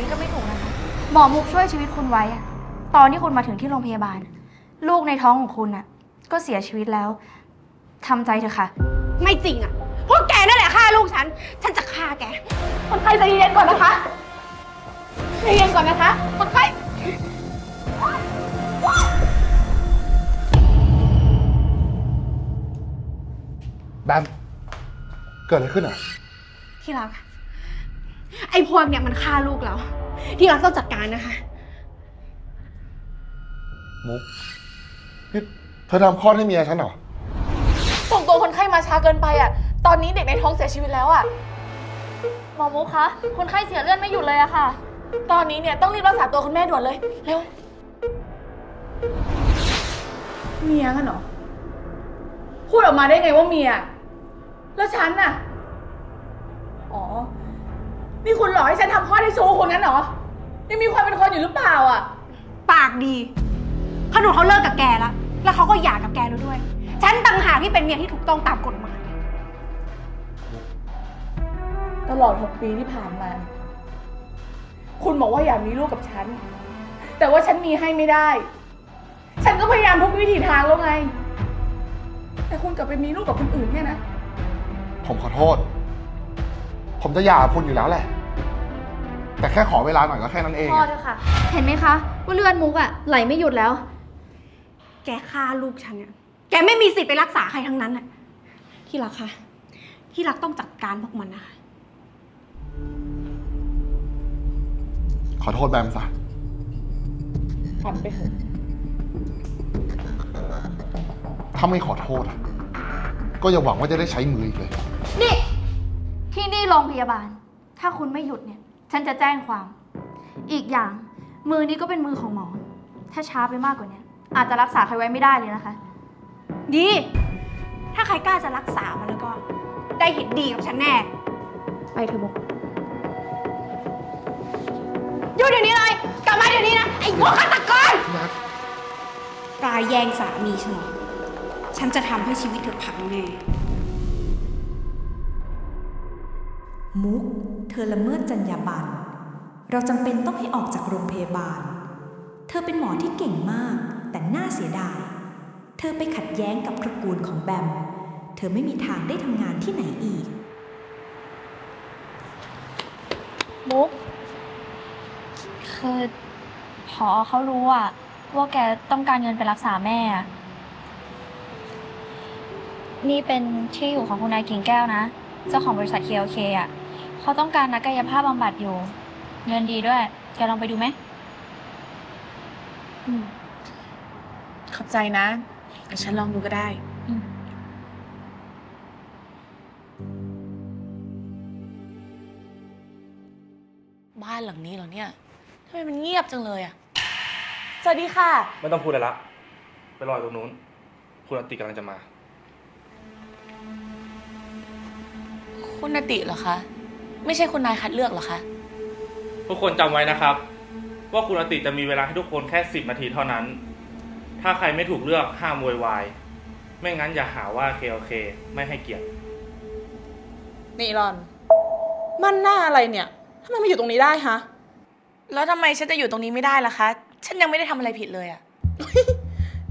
นี้ก็ไม่ถูกนะคะ หมอมุกช่วยชีวิตคุณไว้อะตอนที่คุณมาถึงที่โรงพยาบาล ลูกในท้องของคุณน่ะ ก็เสียชีวิตแล้วทำใจเถอะค่ะ ไม่จริงอะพวกแกนั่นแหละฆ่าลูกฉัน ฉันจะฆ่าแก คนไข้ใจเย็นก่อนนะคะใจเย็นก่อนนะคะ คนไข้ แบม เกิดอะไรขึ้นอะ ที่รัก ไอ้พวกเนี่ยมันฆ่าลูกเรา ที่รักต้องจัดการนะคะ มุกนี่เธอทำคลอดให้เมียฉันเหรอ ส่งตัวคนไข้มาช้าเกินไปอะ ตอนนี้เด็กในท้องเสียชีวิตแล้วอะ หมอมุกคะ คนไข้เสียเลือดไม่หยุดเลยอะค่ะ ตอนนี้เนี่ยต้องรีบรักษาตัวคุณแม่ด่วนเลย เร็ว เมียกันเหรอ พูดออกมาได้ไงว่าเมีย แล้วฉันน่ะ อ๋อ นี่คุณหลอกให้ฉันทำข้อที่ชู้คุณงั้นเหรอ ยังมีความเป็นคนอยู่หรือเปล่าอะ ปากดีขนุนเขาเลิกกับแกแล้ว แล้วเขาก็หย่ากับแกแล้วด้วย ฉันต่างหากที่เป็นเมียที่ถูกต้องตามกฎหมาย ตลอดหกปีที่ผ่านมา คุณบอกว่าอยากมีลูกกับฉัน แต่ว่าฉันมีให้ไม่ได้ ฉันก็พยายามทุกวิถีทางแล้วไง แต่คุณกลับไปมีลูกกับคนอื่นเนี่ยนะ ผมขอโทษ ผมจะหย่ากับคุณอยู่แล้วแหละ แต่แค่ขอเวลาหน่อยก็แค่นั้นเองพออะเถอะค่ะ เห็นไหมคะ ว่าเลือดมุกอะไหลไม่หยุดแล้ว แกฆ่าลูกฉันเนี่ยแกไม่มีสิทธิ์ไปรักษาใครทั้งนั้นน่ะ ที่รักค่ะที่รักต้องจัดการพวกมันนะคะ ขอโทษแบมซะ ฝันไปเถอะ ถ้าไม่ขอโทษอะก็อย่าหวังว่าจะได้ใช้มืออีกเลยนี่ ที่นี่โรงพยาบาล ถ้าคุณไม่หยุดเนี่ย ฉันจะแจ้งความ อีกอย่างมือนี้ก็เป็นมือของหมอ ถ้าช้าไปมากกว่านี้อาจจะรักษาใครไว้ไม่ได้เลยนะคะ ดี ถ้าใครกล้าจะรักษามันแล้วก็ ได้เห็นดีกับฉันแน่ ไปเถอะมุกหยุดเดี๋ยวนี้เลย กลับมาเดี๋ยวนี้นะ ไอ้พวกฆาตกรกล้าแย่งสามีฉันเหรอฉันจะทำให้ชีวิตเธอพังแน่ มุก เธอละเมิดจรรยาบรรณ เราจำเป็นต้องให้ออกจากโรงพยาบาล เธอเป็นหมอที่เก่งมาก แต่น่าเสียดาย เธอไปขัดแย้งกับตระกูลของแบม เธอไม่มีทางได้ทำงานที่ไหนอีก มุก คือพอเขารู้อะว่าแกต้องการเงินไปรักษาแม่อะนี่เป็นที่อยู่ของคุณนายกิ่งแก้วนะ เจ้าของบริษัท KLK อะ เขาต้องการนักกายภาพบำบัดอยู่ เงินดีด้วยแกลองไปดูไหมขอบใจนะแต่ฉันลองดูก็ได้ อืมบ้านหลังนี้เหรอเนี่ยทำไมมันเงียบจังเลยอะสวัสดีค่ะ ไม่ต้องพูดอะไรละ ไปรออยู่ตรงนู้น คุณอติกำลังจะมา คุณนติเหรอคะ ไม่ใช่คุณนายคัดเลือกเหรอคะ ทุกคนจำไว้นะครับ ว่าคุณอติจะมีเวลาให้ทุกคนแค่ 10นาทีเท่านั้น ถ้าใครไม่ถูกเลือกห้ามโวยวาย ไม่งั้นอย่าหาว่า KLK ไม่ให้เกียรติ นี่รอน มันหน้าอะไรเนี่ยทำไมมาอยู่ตรงนี้ได้ฮะ แล้วทำไมฉันจะอยู่ตรงนี้ไม่ได้ล่ะคะ ฉันยังไม่ได้ทำอะไรผิดเลยอะ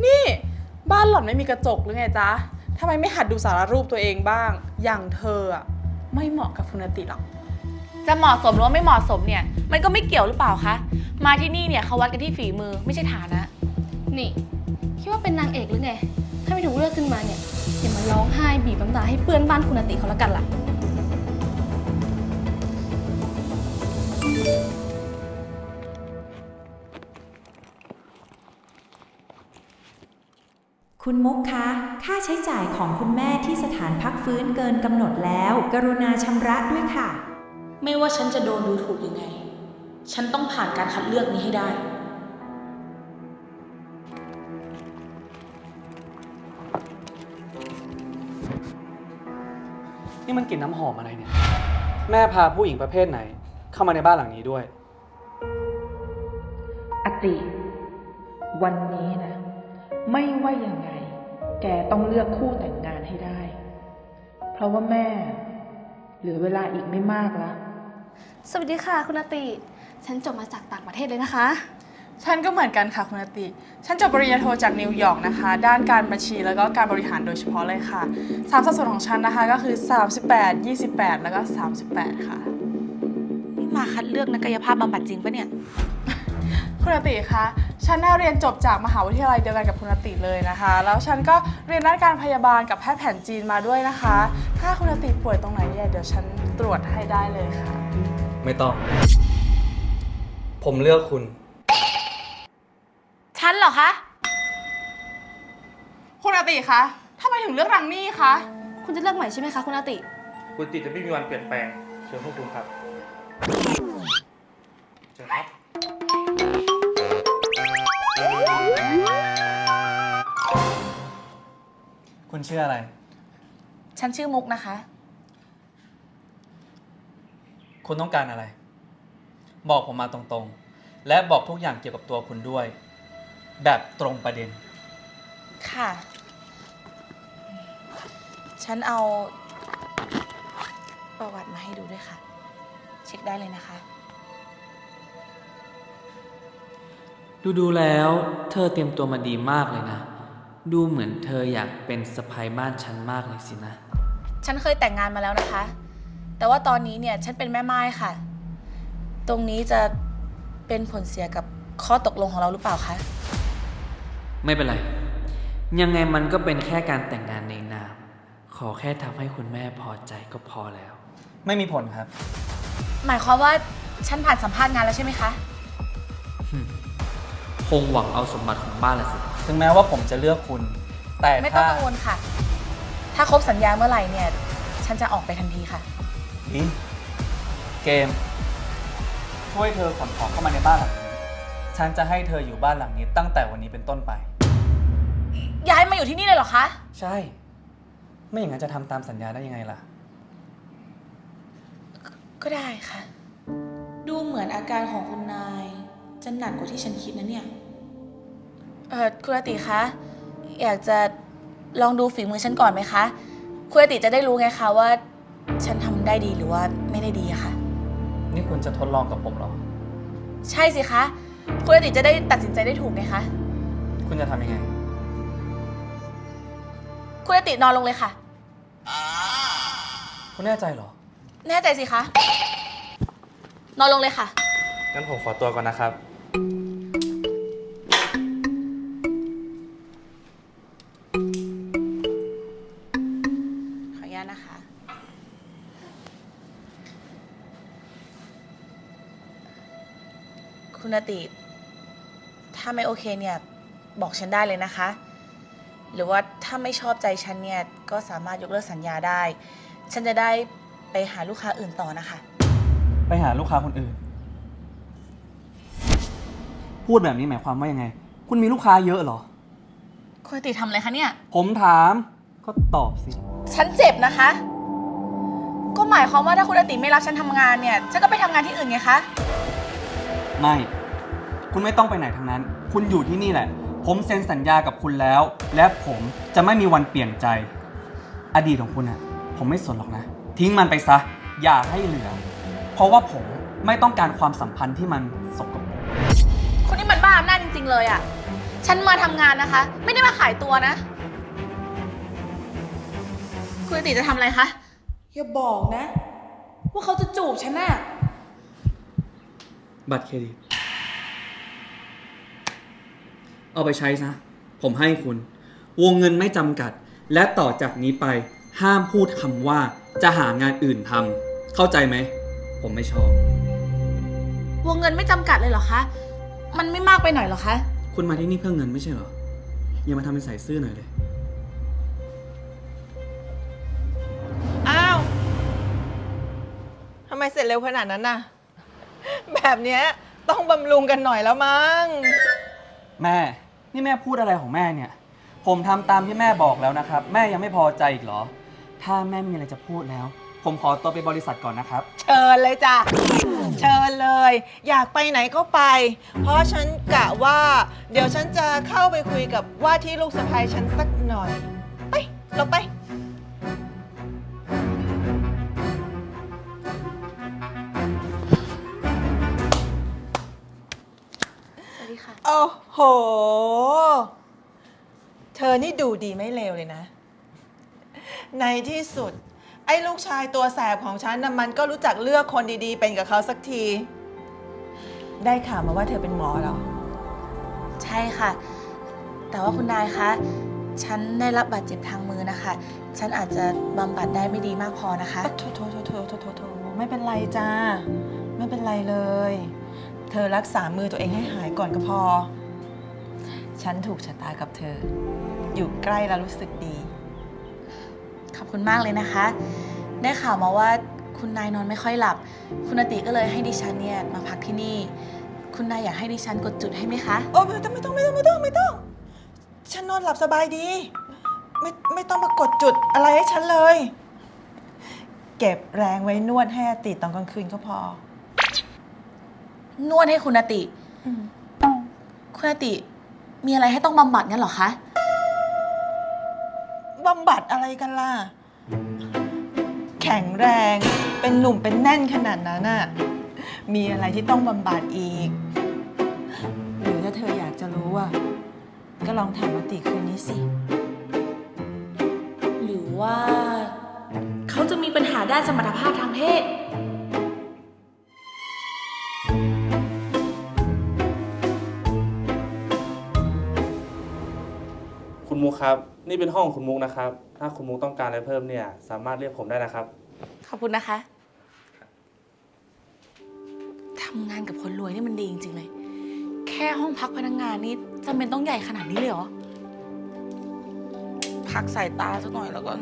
นี่บ้านหล่อนไม่มีกระจกหรือไงจ๊ะทำไมไม่หัดดูสารรูปตัวเองบ้าง อย่างเธออะไม่เหมาะกับคุณติหรอก จะเหมาะสมหรือว่าไม่เหมาะสมเนี่ย มันก็ไม่เกี่ยวหรือเปล่าคะ มาที่นี่เนี่ยเขาวัดกันที่ฝีมือไม่ใช่ฐานะ นี่คิดว่าเป็นนางเอกหรือไง ถ้าไม่ถูกเลือกขึ้นมาเนี่ยอย่ามาร้องไห้บีบน้ำตาให้เปื้อนบ้านคุณอาติเขาแล้วกันล่ะ คุณมุกคะ ค่าใช้จ่ายของคุณแม่ที่สถานพักฟื้นเกินกำหนดแล้ว กรุณาชำระด้วยค่ะ ไม่ว่าฉันจะโดนดูถูกยังไง ฉันต้องผ่านการคัดเลือกนี้ให้ได้ นี่มันกลิ่นน้ำหอมอะไรเนี่ย แม่พาผู้หญิงประเภทไหน เข้ามาในบ้านหลังนี้ด้วย อติ วันนี้นะ ไม่ว่ายังไง แกต้องเลือกคู่แต่งงานให้ได้ เพราะว่าแม่ เหลือเวลาอีกไม่มากแล้ว สวัสดีค่ะคุณอาติ ฉันจบมาจากต่างประเทศเลยนะคะ ฉันก็เหมือนกันค่ะคุณอติ ฉันจบปริญญาโทจากนิวยอร์กนะคะ ด้านการบัญชีแล้วก็การบริหารโดยเฉพาะเลยค่ะสามสัดส่วนของฉันนะคะก็คือ 38 28 แล้วก็ 38 ค่ะ นี่มาคัดเลือกนักกายภาพบำบัดจริงปะเนี่ย คุณอติคะฉันน่าเรียนจบจากมหาวิทยาลัยเดียวกันกับคุณอติเลยนะคะ แล้วฉันก็เรียนด้านการพยาบาลกับแพทย์แผนจีนมาด้วยนะคะ ถ้าคุณอติป่วยตรงไหนเนี่ยเดี๋ยวฉันตรวจให้ได้เลยค่ะ ไม่ต้อง ผมเลือกคุณ ฉันเหรอคะ คุณอติคะทำไมถึงเลือกรังนี่คะ คุณจะเลือกใหม่ใช่ไหมคะคุณอาติ คุณติจะไม่มีวันเปลี่ยนแปลง เชิญพวกคุณครับเชิญครับ คุณชื่ออะไร ฉันชื่อมุกนะคะ คุณต้องการอะไร บอกผมมาตรงๆ และบอกทุกอย่างเกี่ยวกับตัวคุณด้วย แบบตรงประเด็น ค่ะ ฉันเอา ประวัติมาให้ดูด้วยค่ะ เช็คได้เลยนะคะ ดูดูๆแล้วเธอเตรียมตัวมาดีมากเลยนะ ดูเหมือนเธออยากเป็นสะพายบ้านฉันมากเลยสินะ ฉันเคยแต่งงานมาแล้วนะคะ แต่ว่าตอนนี้เนี่ยฉันเป็นแม่ไม้ค่ะ ตรงนี้จะเป็นผลเสียกับข้อตกลงของเราหรือเปล่าคะ ไม่เป็นไร ยังไงมันก็เป็นแค่การแต่งงานในนาม ขอแค่ทำให้คุณแม่พอใจก็พอแล้ว ไม่มีผลครับ หมายความว่าฉันผ่านสัมภาษณ์งานแล้วใช่ไหมคะ คงหวังเอาสมบัติของบ้านละสิ ถึงแม้ว่าผมจะเลือกคุณ แต่ไม่ต้องถ้ากังวลค่ะ ถ้าครบสัญญาเมื่อไหร่เนี่ย ฉันจะออกไปทันทีค่ะ ดีเกม ช่วยเธอขนของเข้ามาในบ้านหลังนี้ฉันจะให้เธออยู่บ้านหลังนี้ตั้งแต่วันนี้เป็นต้นไป ย้ายมาอยู่ที่นี่เลยเหรอคะ ใช่ ไม่อย่างนั้นจะทำตามสัญญาได้ยังไงล่ะ ก็ได้ค่ะ ดูเหมือนอาการของคุณนาย จะหนักกว่าที่ฉันคิดนะเนี่ย เออคุณอาติคะ อยากจะลองดูฝีมือฉันก่อนไหมคะ คุณอาติจะได้รู้ไงคะว่า ฉันทำได้ดีหรือว่าไม่ได้ดีอะค่ะ นี่คุณจะทดลองกับผมเหรอ ใช่สิคะคุณอาติจะได้ตัดสินใจได้ถูกไงคะคุณจะทำยังไง คุณอาตินอนลงเลยค่ะ คุณแน่ใจเหรอ แน่ใจสิคะ นอนลงเลยค่ะ งั้นผมขอตัวก่อนนะครับ คุณอาติ ถ้าไม่โอเคเนี่ย บอกฉันได้เลยนะคะ หรือว่าถ้าไม่ชอบใจฉันเนี่ย ก็สามารถยกเลิกสัญญาได้ ฉันจะได้ไปหาลูกค้าอื่นต่อนะคะ ไปหาลูกค้าคนอื่น พูดแบบนี้หมายความว่ายังไง คุณมีลูกค้าเยอะเหรอ คุณอาติทำอะไรคะเนี่ย ผมถามก็ตอบสิ ฉันเจ็บนะคะ ก็หมายความว่าถ้าคุณอาติไม่รับฉันทำงานเนี่ย ฉันก็ไปทำงานที่อื่นไงคะ ไม่ คุณไม่ต้องไปไหนทั้งนั้น คุณอยู่ที่นี่แหละ ผมเซ็นสัญญากับคุณแล้ว และผมจะไม่มีวันเปลี่ยนใจ อดีตของคุณอะผมไม่สนหรอกนะ ทิ้งมันไปซะ อย่าให้เหลือ เพราะว่าผมไม่ต้องการความสัมพันธ์ที่มันสกปรก คุณนี่มันบ้าอำนาจจริง ๆ เลยอะ่ะ ฉันมาทำงานนะคะ ไม่ได้มาขายตัวนะ คุณอาติจะทำอะไรคะ อย่าบอกนะ ว่าเขาจะจูบฉันน่ะ บัตรเครดิต เอาไปใช้ซะผมให้คุณ วงเงินไม่จำกัด และต่อจากนี้ไปห้ามพูดคำว่าจะหางานอื่นทำเข้าใจไหม ผมไม่ชอบ วงเงินไม่จำกัดเลยเหรอคะ มันไม่มากไปหน่อยเหรอคะ คุณมาที่นี่เพื่อเงินไม่ใช่เหรอ อย่ามาทำเป็นใส่ซื่อหน่อยเลย อ้าว ทำไมเสร็จเร็วขนาดนั้นน่ะ แบบเนี้ยต้องบำรุงกันหน่อยแล้วมั้ง แม่ นี่แม่พูดอะไรของแม่เนี่ย ผมทำตามที่แม่บอกแล้วนะครับ แม่ยังไม่พอใจอีกเหรอ ถ้าแม่มีอะไรจะพูดแล้ว ผมขอตัวไปบริษัทก่อนนะครับ เชิญเลยจ้ะ เชิญเลย อยากไปไหนก็ไป เพราะฉันกะว่า เดี๋ยวฉันจะเข้าไปคุยกับว่าที่ลูกสะใภ้ฉันสักหน่อย ไป เราไป โอ้โห เธอนี่ดูดีไม่เลวเลยนะ ในที่สุด ไอ้ลูกชายตัวแสบของฉันนะมันก็รู้จักเลือกคนดีๆ เป็นกับเขาสักที ได้ข่าวมาว่าเธอเป็นหมอเหรอ ใช่ค่ะ แต่ว่าคุณนายคะ ฉันได้รับบาดเจ็บทางมือนะคะ ฉันอาจจะบำบัดได้ไม่ดีมากพอนะคะ โถโถโถโถโถโถโถไม่เป็นไรจ้า ไม่เป็นไรเลย เธอรักษามือตัวเองให้หายก่อนก็พอ ฉันถูกชะตากับเธอ อยู่ใกล้แล้วรู้สึกดี ขอบคุณมากเลยนะคะ ได้ข่าวมาว่าคุณนายนอนไม่ค่อยหลับ คุณอติก็เลยให้ดิฉันเนี่ยมาพักที่นี่ คุณนายอยากให้ดิฉันกดจุดให้ไหมคะ โอ้ไม่ต้องไม่ต้องไม่ต้องไม่ต้องไม่ต้อง ฉันนอนหลับสบายดี ไม่ไม่ต้องมากดจุดอะไรให้ฉันเลย เก็บแรงไว้นวดให้อาติตอนกลางคืนก็พอ นวดให้คุณอติอืมคุณอติ มีอะไรให้ต้องบำบัดงั้นเหรอคะ บำบัดอะไรกันล่ะ แข็งแรง เป็นหนุ่มเป็นแน่นขนาดนั้นน่ะ มีอะไรที่ต้องบำบัดอีก หรือถ้าเธออยากจะรู้อะ ก็ลองถามอาติคืนนี้สิ หรือว่า เขาจะมีปัญหาด้านสมรรถภาพทางเพศ มุกครับ นี่เป็นห้องคุณมุกนะครับ ถ้าคุณมุกต้องการอะไรเพิ่มเนี่ย สามารถเรียกผมได้นะครับ ขอบคุณนะคะ ทำงานกับคนรวยนี่มันดีจริง ๆ เลย แค่ห้องพักพนักงงานนี่จำเป็นต้องใหญ่ขนาดนี้เลยเหรอ พักสายตาสักหน่อยแล้วกั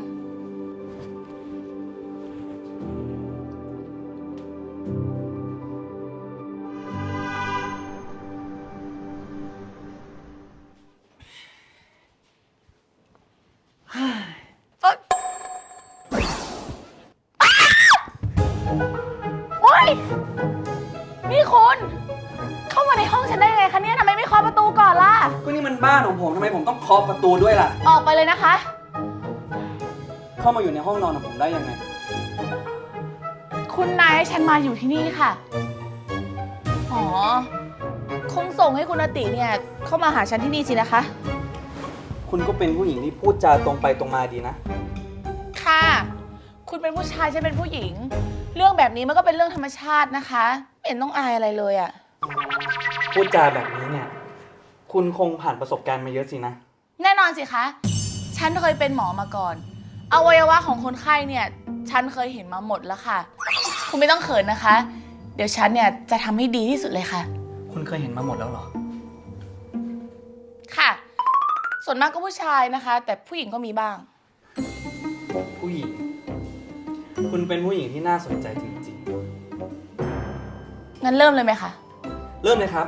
บ้านของผมทำไมผมต้องเคาะประตูด้วยล่ะ ออกไปเลยนะคะ เข้ามาอยู่ในห้องนอนของผมได้ยังไง คุณนายให้ฉันมาอยู่ที่นี่ค่ะ อ๋อ คงส่งให้คุณอติเนี่ย เข้ามาหาฉันที่นี่สินะคะ คุณก็เป็นผู้หญิงที่พูดจาตรงไปตรงมาดีนะ ค่ะ คุณเป็นผู้ชายฉันเป็นผู้หญิง เรื่องแบบนี้มันก็เป็นเรื่องธรรมชาตินะคะ ไม่เห็นต้องอายอะไรเลยอะ พูดจาแบบนี้เนี่ย คุณคงผ่านประสบการณ์มาเยอะสินะ แน่นอนสิคะ ฉันเคยเป็นหมอมาก่อน อวัยวะของคนไข้เนี่ย ฉันเคยเห็นมาหมดแล้วค่ะ คุณไม่ต้องเขินนะคะ เดี๋ยวฉันเนี่ยจะทำให้ดีที่สุดเลยค่ะ คุณเคยเห็นมาหมดแล้วเหรอ ค่ะ ส่วนมากก็ผู้ชายนะคะ แต่ผู้หญิงก็มีบ้าง ผู้หญิง คุณเป็นผู้หญิงที่น่าสนใจจริงงั้นเริ่มเลยไหมคะ ๆ เริ่มเลยครับ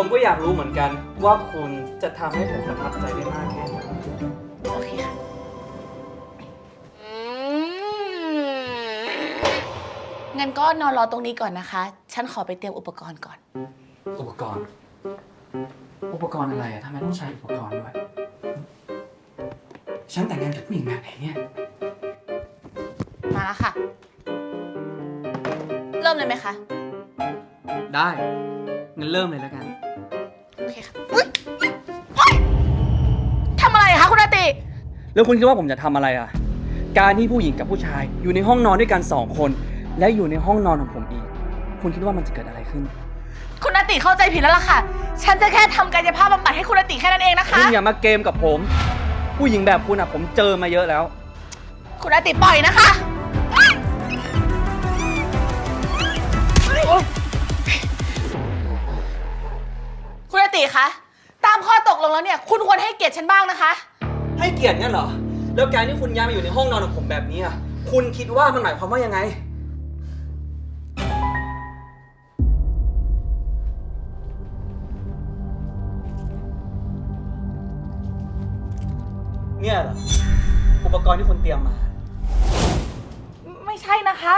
ผมก็อยากรู้เหมือนกันว่าคุณจะทำให้ผมประทับใจได้มากแค่ไหน โอเคค่ะ งั้นก็นอนรอตรงนี้ก่อนนะคะ ฉันขอไปเตรียมอุปกรณ์ก่อน อุปกรณ์ อุปกรณ์อะไรอะทำไมต้องใช้อุปกรณ์ด้วย ฉันแต่งงานกับผู้หญิงแบบไหนเนี่ย มาแล้วค่ะ เริ่มเลยไหมคะ ได้งั้นเริ่มเลยแล้วกันโอเคค่ะอุ๊ยโอ๊ยทำอะไรคะคุณอาติ แล้วคุณคิดว่าผมจะทำอะไรอะ การที่ผู้หญิงกับผู้ชายอยู่ในห้องนอนด้วยกันสองคน และอยู่ในห้องนอนของผมอีก คุณคิดว่ามันจะเกิดอะไรขึ้น คุณอาติเข้าใจผิดแล้วล่ะค่ะ ฉันจะแค่ทำกายภาพบำบัดให้คุณอาติแค่นั้นเองนะคะ คุณอย่ามาเกมกับผม ผู้หญิงแบบคุณอะผมเจอมาเยอะแล้ว คุณอาติปล่อยนะคะ ติคะ ตามข้อตกลงแล้วเนี่ย คุณควรให้เกียรติฉันบ้างนะคะ ให้เกียรติงั้นเหรอ แล้วการที่คุณย้ายมาอยู่ในห้องนอนของผมแบบนี้อะคุณคิดว่ามันหมายความว่ายังไง เนี่ยเหรอ อุปกรณ์ที่คุณเตรียมมา ไม่ใช่นะคะ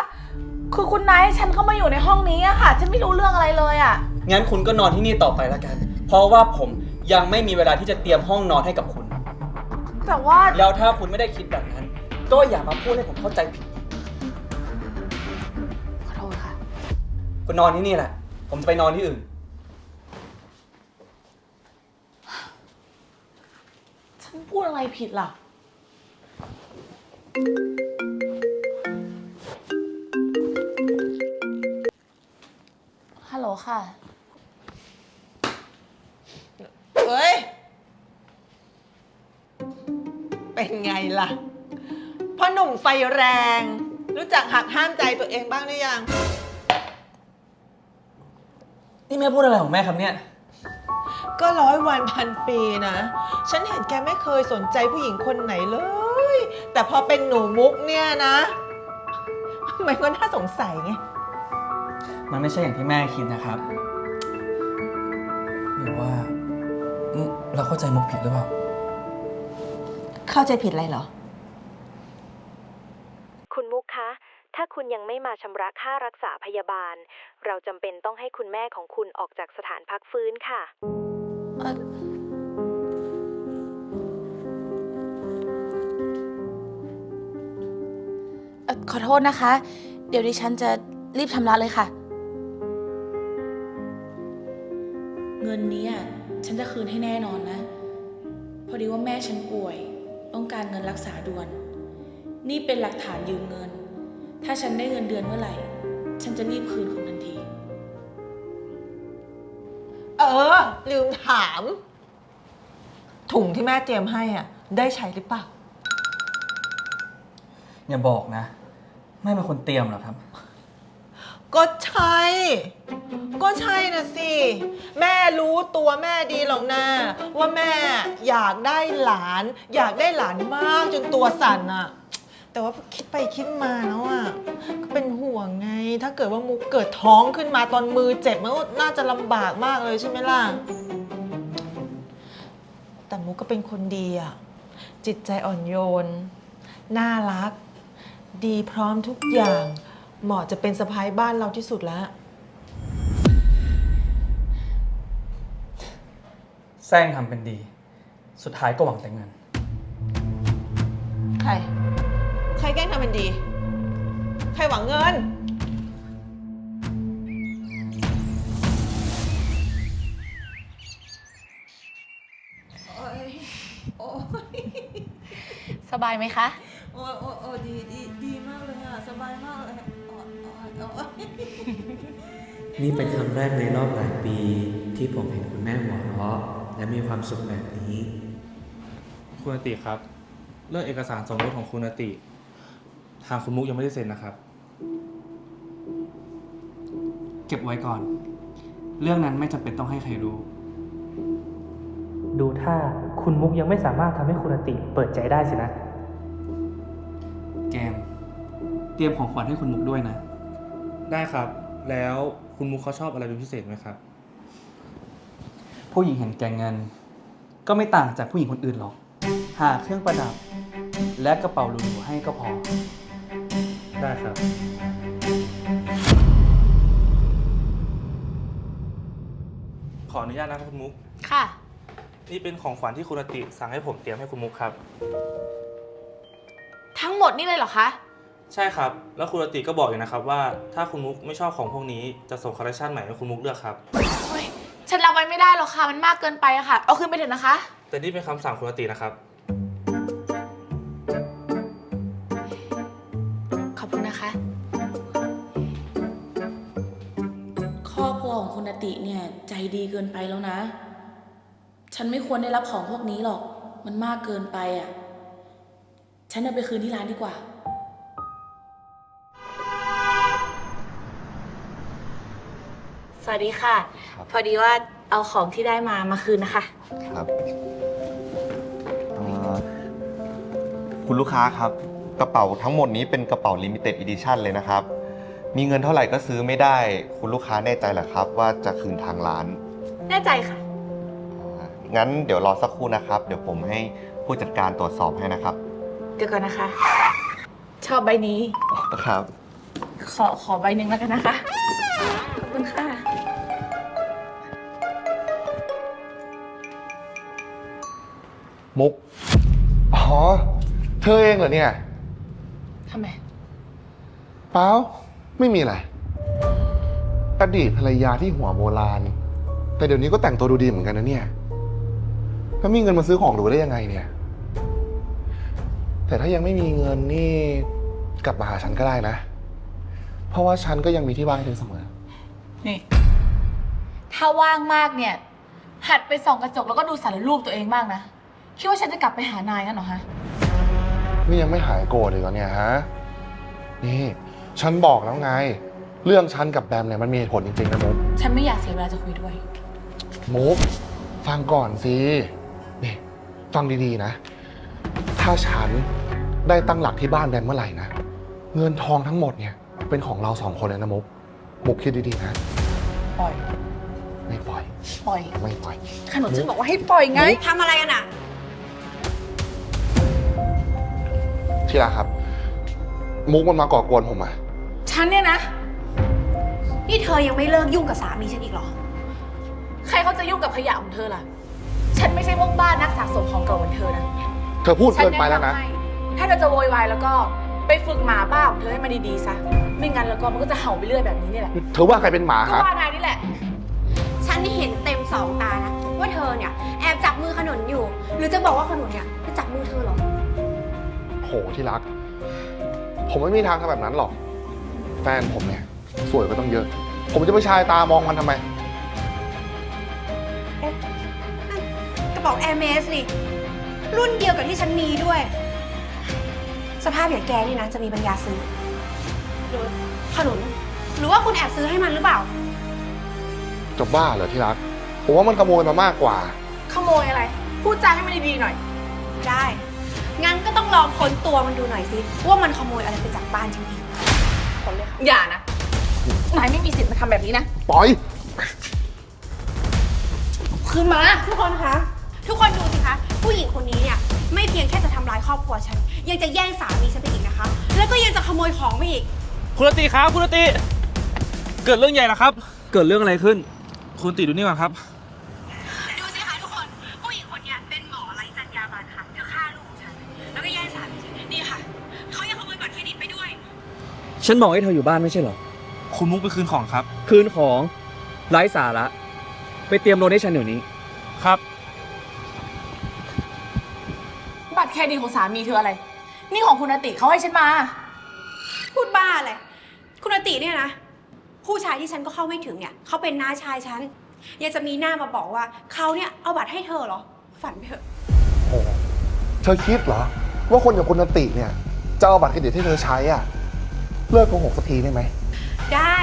คือคุณนายให้ฉันเข้ามาอยู่ในห้องนี้อะค่ะ ฉันไม่รู้เรื่องอะไรเลยอะงั้นคุณก็นอนที่นี่ต่อไปละกัน เพราะว่าผมยังไม่มีเวลาที่จะเตรียมห้องนอนให้กับคุณ แต่ว่าแล้วถ้าคุณไม่ได้คิดแบบนั้น ก็อย่ามาพูดให้ผมเข้าใจผิด ขอโทษค่ะ คุณนอนที่นี่แหละ ผมจะไปนอนที่อื่น ฉันพูดอะไรผิดล่ะ ค่ะเอ้ย เป็นไงล่ะพ่อหนุ่มไฟแรง รู้จักหักห้ามใจตัวเองบ้างหรือยัง นี่แม่พูดอะไรของแม่ครับเนี่ย ก็ร้อยวันพันปีนะ ฉันเห็นแกไม่เคยสนใจผู้หญิงคนไหนเลย แต่พอเป็นหนูมุกเนี่ยนะ มันก็น่าสงสัยไง มันไม่ใช่อย่างที่แม่คิดนะครับ หรือว่าอืมเราเข้าใจมุกผิดหรือเปล่า เข้าใจผิดอะไรเหรอ คุณมุกคะ ถ้าคุณยังไม่มาชำระค่ารักษาพยาบาล เราจำเป็นต้องให้คุณแม่ของคุณออกจากสถานพักฟื้นค่ะ เอ่อขอโทษนะคะ เดี๋ยวดิฉันจะรีบชำระเลยค่ะ งินนี้อะฉันจะคืนให้แน่นอนนะ พอดีว่าแม่ฉันป่วย ต้องการเงินรักษาด่วน นี่เป็นหลักฐานยืมเงิน ถ้าฉันได้เงินเดือนเมื่อไหร่ ฉันจะรีบคืนคุณทันที เออ ลืมถาม ถุงที่แม่เตรียมให้อะ ได้ใช้หรือเปล่า อย่าบอกนะ แม่เป็นคนเตรียมเหรอครับ ก็ใช่ ก็ใช่นะสิ แม่รู้ตัวแม่ดีหรอกนะว่าแม่อยากได้หลาน อยากได้หลานมากจนตัวสั่นอะแต่ว่าคิดไปคิดมาแล้วอะก็เป็นห่วงไง ถ้าเกิดว่ามุกเกิดท้องขึ้นมาตอนมือเจ็บมันก็น่าจะลำบากมากเลยใช่ไหมล่ะ แต่มุกก็เป็นคนดีอะจิตใจอ่อนโยน น่ารัก ดีพร้อมทุกอย่าง เหมาะจะเป็นสะพ้ายบ้านเราที่สุดแล้ว แซงทำเป็นดี สุดท้ายก็หวังแต่เงิน ใคร ใครแกล้งทำเป็นดี ใครหวังเงิน โอ้ย โอ้ย สบายไหมคะ โอ้ยโอ้ยโอ้ยดีดีดีมากเลยอะ สบายมาก นี่เป็นครั้งแรกในรอบหลายปี ที่ผมเห็นคุณแม่หัวเราะและมีความสุขแบบนี้ คุณอติครับ เรื่องเอกสารสมรสของคุณอติ ทางคุณมุกยังไม่ได้เซ็นนะครับ เก็บไว้ก่อน เรื่องนั้นไม่จำเป็นต้องให้ใครรู้ ดูท่าคุณมุกยังไม่สามารถทำให้คุณอติเปิดใจได้สินะ แกม เตรียมของขวัญให้คุณมุกด้วยนะ ได้ครับ แล้วคุณมุกเขาชอบอะไรเป็นพิเศษไหมครับ ผู้หญิงเห็นแก่เงิน ก็ไม่ต่างจากผู้หญิงคนอื่นหรอก หาเครื่องประดับ และกระเป๋าหรูๆให้ก็พอ ได้ครับ ขออนุญาตนะครับคุณมุก ค่ะ นี่เป็นของขวัญที่คุณอติสั่งให้ผมเตรียมให้คุณมุกครับ ทั้งหมดนี่เลยเหรอคะ ใช่ครับ แล้วคุณอติก็บอกอยู่นะครับว่าถ้าคุณมุกไม่ชอบของพวกนี้จะส่งคอลเลคชันใหม่ให้คุณมุกเลือกครับ โอ๊ยฉันรับไว้ไม่ได้หรอกค่ะ มันมากเกินไปอะค่ะ เอาคืนไปเถอะนะคะ แต่นี่เป็นคำสั่งคุณอตินะครับ ขอบคุณนะคะ ครอบครัวของคุณอติเนี่ยใจดีเกินไปแล้วนะ ฉันไม่ควรได้รับของพวกนี้หรอก มันมากเกินไปอะ ฉันเอาไปคืนที่ร้านดีกว่า วัสดีค่ะพอดีว่าเอาของที่ได้มามาคืนนะคะ ครับเอ่อคุณลูกค้าครับ กระเป๋าทั้งหมดนี้เป็นกระเป๋า Limited Edition เลยนะครับ มีเงินเท่าไหร่ก็ซื้อไม่ได้ คุณลูกค้าแน่ใจเหรอครับ ว่าจะคืนทางร้านแน่ใจค่ะ อ่างั้นเดี๋ยวรอสักครู่นะครับ เดี๋ยวผมให้ผู้จัดการตรวจสอบให้นะครับ เดี๋ยวก่อนนะคะ ชอบใบนี้ ครับ ขอขอใบหนึ่งแล้วกันนะคะ ขอบคุณค่ะ มุก อ๋อ เธอเองเหรอเนี่ย ทำไม เปล่า ไม่มีอะไร อดีตภรรยาที่หัวโบราณ แต่เดี๋ยวนี้ก็แต่งตัวดูดีเหมือนกันนะเนี่ย แล้วมีเงินมาซื้อของหรูได้ยังไงเนี่ย แต่ถ้ายังไม่มีเงินนี่กลับมาหาฉันก็ได้นะ เพราะว่าฉันก็ยังมีที่บ้านให้เธอเสมอ นี่ ถ้าว่างมากเนี่ย หัดไปส่องกระจกแล้วก็ดูสารรูปตัวเองบ้างนะ คิดว่าฉันจะกลับไปหานายกันเหรอฮะ นี่ยังไม่หายโกรธเลยเหรอเนี่ยฮะ นี่ฉันบอกแล้วไง เรื่องฉันกับแบมเนี่ยมันมีเหตุผลจริงๆนะมุก ฉันไม่อยากเสียเวลาจะคุยด้วย มุก ฟังก่อนสินี่ฟังดีๆนะ ถ้าฉันได้ตั้งหลักที่บ้านแบมเมื่อไหร่นะ เงินทองทั้งหมดเนี่ยเป็นของเราสองคนเลยนะมุก มุกคิดดีๆนะ ปล่อย ไม่ปล่อย ปล่อย ไม่ปล่อย ขนมฉันบอกว่าให้ปล่อยไง ทำอะไรกันอะ ที่รักครับ มุกมันมาก่อกวนผมอะฉันเนี่ยนะ นี่เธอยังไม่เลิกยุ่งกับสามีฉันอีกเหรอ ใครเขาจะยุ่งกับขยะของเธอล่ะ ฉันไม่ใช่พวกบ้านนักสะสมของเก่าเหมือนเธอนะเธอพูดเกินไปแล้วนะฉัแำให้ถ้าเธอจะโวยวายแล้วก็ไปฝึกหมาบ้าของเธอให้มันดีๆซะ ไม่งั้นแล้วก็มันก็จะเห่าไปเรื่อยแบบนี้นี่แหละ เธอว่าใครเป็นหมาก็ฮะว่านายนี่แหละ ฉันนี่เห็นเต็มสองตานะ ว่าเธอเนี่ยแอบจับมือขนุนอยู่ หรือจะบอกว่าขนุนเนี่ยไปจับมือเธอเหรอ โหที่รัก ผมไม่มีทางทำแบบนั้นหรอก แฟนผมเนี่ย สวยก็ต้องเยอะ ผมจะไปชายตามองมันทำไมกระเป๋าแอร์เมสนี่ รุ่นเดียวกับที่ฉันมีด้วย สภาพอย่างแกนี่นะ จะมีปัญญาซื้อ หรือขนุน หรือว่าคุณแอบซื้อให้มันหรือเปล่า จะบ้าเหรอที่รัก ผมว่ามันขโมยมามากกว่า ขโมยอะไร พูดจาให้มันดีๆหน่อย ได้ งั้นก็ต้องลองค้นตัวมันดูหน่อยสิว่ามันขโมยอะไรไปจากบ้านจริงคนเลยอย่านะ นายไม่มีสิทธิ์มาทำแบบนี้นะ ปล่อยคืนมาๆทุกคนคะ ทุกคนดูสิคะ ผู้หญิงคนนี้เนี่ยไม่เพียงแค่จะทำร้ายครอบครัวฉัน ยังจะแย่งสามีฉันไปอีกนะคะ แล้วก็ยังจะขโมยของไปอีก คุณอติครับคุณอติ เกิดเรื่องใหญ่แล้วครับ เกิดเรื่องอะไรขึ้น คุณอติดูนี่ก่อนครับ ฉันบอกให้เธออยู่บ้านไม่ใช่เหรอ คุณมุกไปคืนของครับ คืนของไร้สาระ ไปเตรียมรถให้ฉันเดี๋ยวนี้ ครับ บัตรเครดิตของสามีเธออะไร นี่ของคุณอติเขาให้ฉันมา พูดบ้าอะไร คุณอติเนี่ยนะ ผู้ชายที่ฉันก็เข้าไม่ถึงเนี่ย เขาเป็นน้าชายฉัน ยังจะมีหน้ามาบอกว่า เขาเนี่ยเอาบัตรให้เธอเหรอ ฝันไปเถอะ โอ้เธอคิดเหรอ ว่าคนอย่างคุณนติเนี่ย จะเอาบัตรเครดิตที่เธอใช้อะ เลิกโกหกสักทีได้ไหม ได้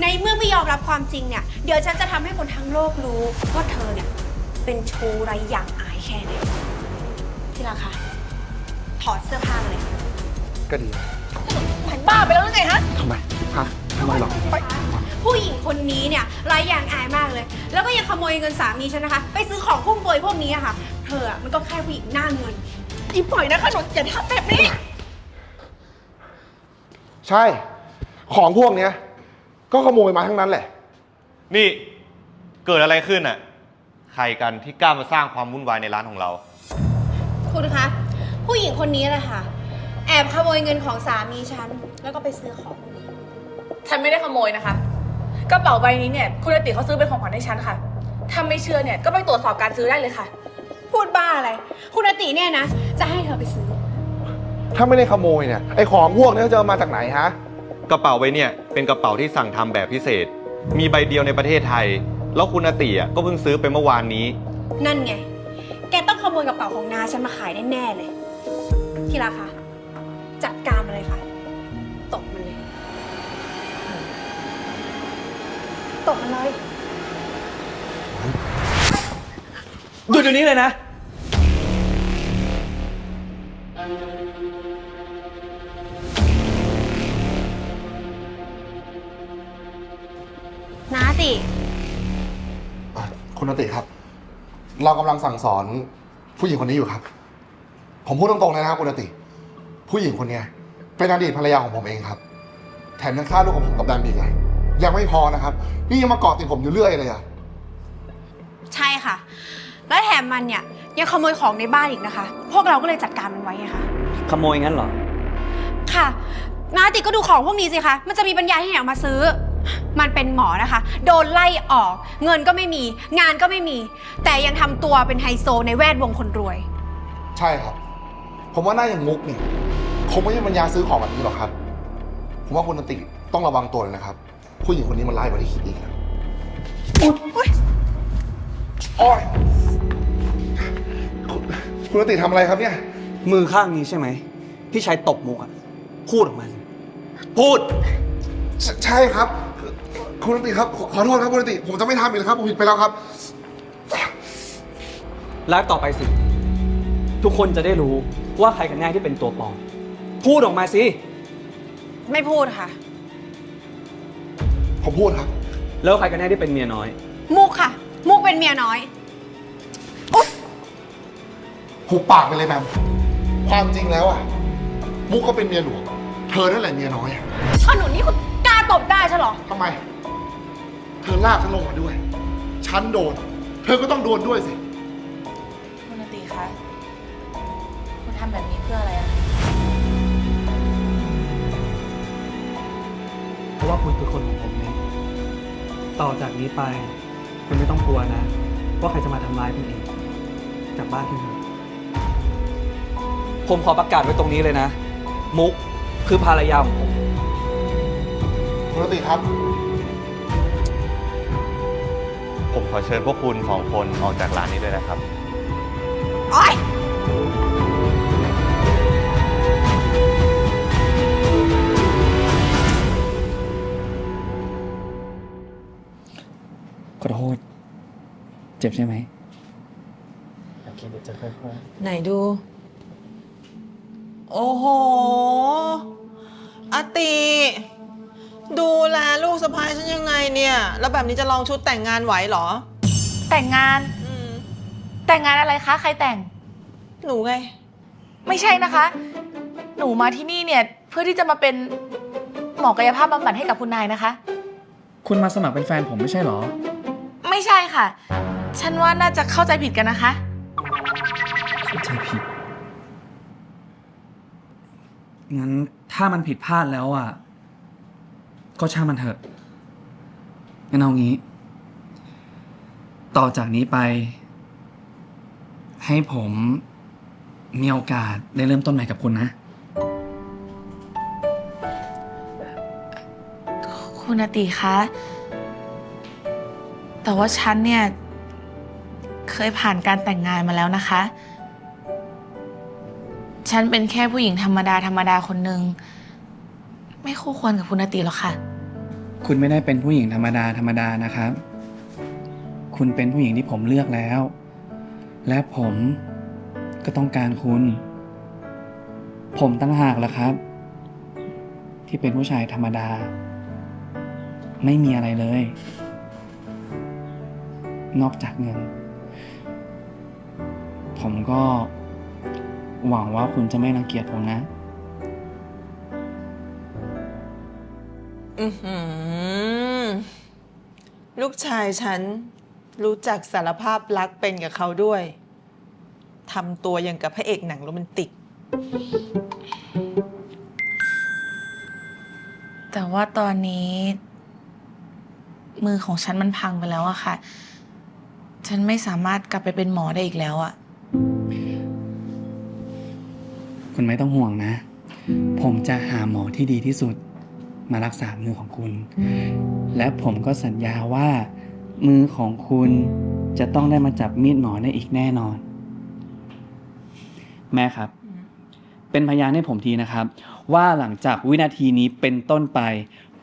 ในเมื่อไม่ยอมรับความจริงเนี่ย เดี๋ยวฉันจะทำให้คนทั้งโลกรู้ว่าเธอเนี่ย เป็นชูไรอย่างอายแค่ไหนที่รักคะถอดเสื้อผ้ามาเลยค่ะก็ดีนะมันบ้าไปแล้วหรือไงฮะทำไมฮะทำไมหรอผู้หญิงคนนี้เนี่ยไรายอย่างอายมากเลย แล้วก็ยังขโมยเงินสามีฉันนะคะ ไปซื้อของฟุ่มเฟือยพวกนี้อะค่ะ เธออะมันก็แค่ผู้หญิงหน้าเงินอีปล่อยนะขนมอย่าทำแบบนี้ ใช่ ของพวกเนี้ย ก็ขโมยมาทั้งนั้นแหละ นี่เกิดอะไรขึ้นอะ ใครกันที่กล้ามาสร้างความวุ่นวายในร้านของเรา คุณคะ ผู้หญิงคนนี้แหละค่ะ แอบขโมยเงินของสามีฉัน แล้วก็ไปซื้อของพวกนี้ฉันไม่ได้ขโมยนะคะ กระเป๋าใบนี้เนี่ย คุณอติเขาซื้อเป็นของขวัญให้ฉันค่ะ ถ้าไม่เชื่อเนี่ย ก็ไปตรวจสอบการซื้อได้เลยค่ะ พูดบ้าอะไร คุณอติเนี่ยนะ จะให้เธอไปซื้อ ถ้าไม่ได้ขโมยเนี่ยไอของพวกเนี้ยจะเอามาจากไหนฮะ กระเป๋าใบเนี่ยเป็นกระเป๋าที่สั่งทำแบบพิเศษ มีใบเดียวในประเทศไทย แล้วคุณอาติอะก็เพิ่งซื้อไปเมื่อวานนี้ นั่นไง แกต้องขโมยกระเป๋าของนาฉันมาขายแน่ๆเลย ที่รักคะจัดการมาเลยค่ะ ตกมันเลย ตกมันเลยหยุดเดี๋ยวนี้เลยนะ ติ อะคุณนติครับ เรากำลังสั่งสอนผู้หญิงคนนี้อยู่ครับ ผมพูดตรงๆเลยนะครับคุณนติ ผู้หญิงคนเนี้ยเป็นอดีตภรรยาของผมเองครับ แถมยังฆ่าลูกของผมกับแบมอีกเลยยังไม่พอนะครับ นี่ยังมาเกาะติดผมอยู่เรื่อยเลยอะใช่ค่ะ และแถมมันเนี่ยยังขโมยของในบ้านอีกนะคะ พวกเราก็เลยจัดการมันไว้ไงคะขโมยงั้นเหรอ ค่ะ นาติก็ดูของพวกนี้สิคะ มันจะมีปัญญาที่ไหนเอามาซื้อ มันเป็นหมอนะคะ โดนไล่ออก เงินก็ไม่มี งานก็ไม่มี แต่ยังทำตัวเป็นไฮโซในแวดวงคนรวย ใช่ครับ ผมว่าหน้าอย่างมุกเนี่ยคงไม่ใช่ปัญญาซื้อของแบบนี้หรอกครับ ผมว่าคุณนติต้องระวังตัวเลยนะครับ ผู้หญิงคนนี้มันร้ายกว่าที่คิดอีกครับอุ๊ยโอ๊ยคุณคุณนติทำอะไรครับเนี่ย มือข้างนี้ใช่ไหม ที่ใช้ตบมุกอะพูดออกมาสิพูด ใช่ใช่ครับ คุณนติครับขอขอโทษครับคุณนติผมจะไม่ทำอีกแล้วครับผมผิดไปแล้วครับแล้วต่อไปสิ ทุกคนจะได้รู้ว่าใครกันแน่ที่เป็นตัวปลอม พูดออกมาสิ ไม่พูดค่ะ ผมพูดครับ แล้วใครกันแน่ที่เป็นเมียน้อย มุกค่ะ มุกเป็นเมียน้อย หุบปากไปเลยแมมความจริงแล้วอะมุกก็เป็นเมียหลวง เธอนั่นแหละเมียน้อยอะขนุนนี่คุณกล้าตบได้ใช่เหรอทำไม เธอลากฉันลงมาด้วย ฉันโดน เธอก็ต้องโดนด้วยสิ คุณนติคะ คุณทำแบบนี้เพื่ออะไรอะเพราะว่าคุณคือคนของผมเองต่อจากนี้ไป คุณไม่ต้องกลัวนะ ว่าใครจะมาทำร้ายคุณเองกลับบ้านคุณเถอะผมขอประกาศไว้ตรงนี้เลยนะ มุกคือภรรยาของผม คุณนติครับ ผมขอเชิญพวกคุณสองคนออกจากร้านนี้ด้วยนะครับ โอ๊ย ขอโทษ เจ็บใช่ไหม โอเคเดี๋ยวจะค่อยไหนดู โอ้โหอาติ ดูแลลูกสะพ้ายฉันยังไงเนี่ย แล้วแบบนี้จะลองชุดแต่งงานไหวเหรอ แต่งงานแต่งงานอะไรคะ ใครแต่ง หนูไง ไม่ใช่นะคะ หนูมาที่นี่เนี่ยเพื่อที่จะมาเป็นหมอกายภาพบำบัดให้กับคุณนายนะคะๆคุณมาสมัครเป็นแฟนผมไม่ใช่เหรอ ไม่ใช่ค่ะ ฉันว่าน่าจะเข้าใจผิดกันนะคะ เข้าใจผิด งั้นถ้ามันผิดพลาดแล้วอะ ก็ช่างมันเถอะงั้นเอางี้ ต่อจากนี้ไป ให้ผมมีโอกาสได้เริ่มต้นใหม่กับคุณนะ คุณอติคะ แต่ว่าฉันเนี่ย เคยผ่านการแต่งงานมาแล้วนะคะ ฉันเป็นแค่ผู้หญิงธรรมดาธรรมดาคนหนึ่ง ไม่คู่ควรกับคุณอติหรอกค่ะ คุณไม่ได้เป็นผู้หญิงธรรมดาธรรมดานะครับ คุณเป็นผู้หญิงที่ผมเลือกแล้ว และผมก็ต้องการคุณ ผมตั้งหากแล้วครับ ที่เป็นผู้ชายธรรมดา ไม่มีอะไรเลย นอกจากเงิน ผมก็หวังว่าคุณจะไม่รังเกียจผมนะ อือหือ ลูกชายฉัน รู้จักสารภาพรักเป็นกับเขาด้วยทำตัวอย่างกับพระเอกหนังโรแมนติก แต่ว่าตอนนี้ มือของฉันมันพังไปแล้วอะค่ะ ฉันไม่สามารถกลับไปเป็นหมอได้อีกแล้วอะคุณไม่ต้องห่วงนะ ผมจะหาหมอที่ดีที่สุด มารักษามือของคุณ และผมก็สัญญาว่า มือของคุณจะต้องได้มาจับมีดหมอได้อีกแน่นอน แม่ครับ เป็นพยานให้ผมทีนะครับ ว่าหลังจากวินาทีนี้เป็นต้นไป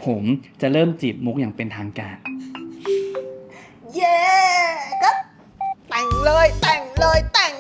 ผมจะเริ่มจีบมุกอย่างเป็นทางการ เย้ก็แต่งเลยแต่งเลยแต่ง